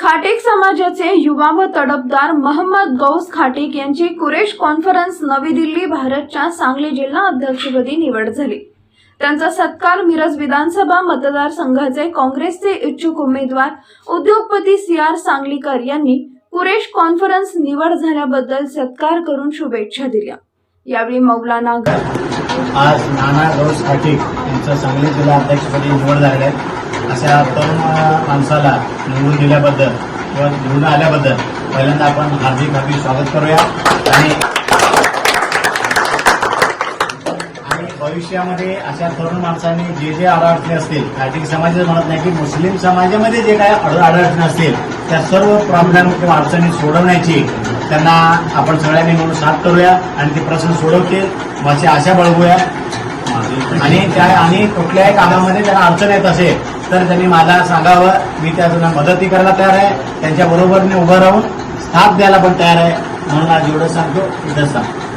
खाटेक समाजाचे युवा व तडफदार महम्मद गौस खाटेक यांची कुरेश कॉन्फरन्स नवी दिल्ली भारतच्या सांगली जिल्हा अध्यक्षपदी निवड झाली. त्यांचा सत्कार मिरज विधानसभा मतदारसंघाचे काँग्रेसचे इच्छुक उमेदवार उद्योगपती सी आर सांगलीकर यांनी कुरेश कॉन्फरन्स निवड झाल्याबद्दल सत्कार करून शुभेच्छा दिल्या. यावेळी मौलाना आज नाना गौस खाटेक यांचा सांगली जिल्हा अध्यक्षपदी निवड झालेली आहे अशा तरुण माणसाला निवडून दिल्याबद्दल किंवा निवडून आल्याबद्दल पहिल्यांदा आपण हार्दिक हार्दिक स्वागत करूया. आणि भविष्यामध्ये अशा तरुण माणसांनी जे जे अडचणी असतील आर्थिक समाजाचं म्हणत नाही की मुस्लिम समाजामध्ये जे काय अड अडचणी असतील त्या सर्व प्रॉब्लेम किंवा अडचणी सोडवण्याची त्यांना आपण सगळ्यांनी म्हणून साथ करूया आणि ते प्रश्न सोडवतील. माझी आशा बाळगूया. आणि त्या आणि कुठल्याही कामामध्ये त्यांना अडचण येत असेल तर त्यांनी मला सांगावं. मी त्यांना मदती करायला तयार आहे. त्यांच्या मी उभं राहून साथ द्यायला पण तयार आहे. म्हणून आज एवढं सांगतो. इथंच सांगतो